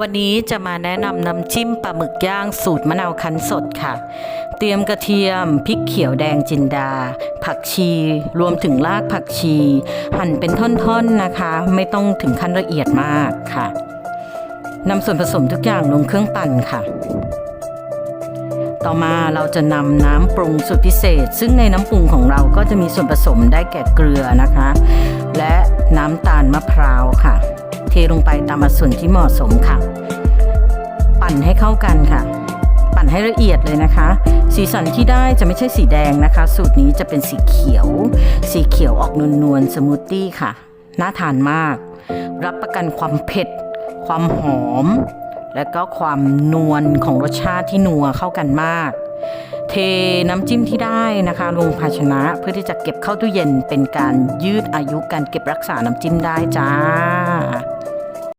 วันนี้จะมาแนะนำน้ำจิ้มปลาหมึกย่างสูตรมะนาวคั้นสดค่ะ เตรียมกระเทียมพริกเขียวแดงจินดา ผักชี รวมถึงรากผักชี หั่นเป็นท่อนๆนะคะ ไม่ต้องถึงขั้นละเอียดมากค่ะนำส่วนผสมทุกอย่างลงเครื่องปั่นค่ะ ต่อมาเราจะนำน้ำปรุงสูตรพิเศษ ซึ่งในน้ำปรุงของเราก็จะมีส่วนผสมได้แก่เกลือนะคะ และน้ำตาลมะพร้าวค่ะ ลงไปตามส่วนที่เหมาะสมค่ะ ปั่นให้เข้ากันค่ะ ปั่นให้ละเอียดเลยนะคะ สีสันที่ได้จะไม่ใช่สีแดงนะคะ สูตรนี้จะเป็นสีเขียว สีเขียวออกนวลๆสมูทตี้ค่ะ น่าทานมาก รับประกันความเผ็ด ความหอม และก็ความนวลของรสชาติที่นัวเข้ากันมากเทน้ำจิ้มที่ได้นะคะลงภาชนะเพื่อที่จะเก็บเข้าตู้เย็นเป็นการยืดอายุการเก็บรักษาน้ำจิ้มได้จ้า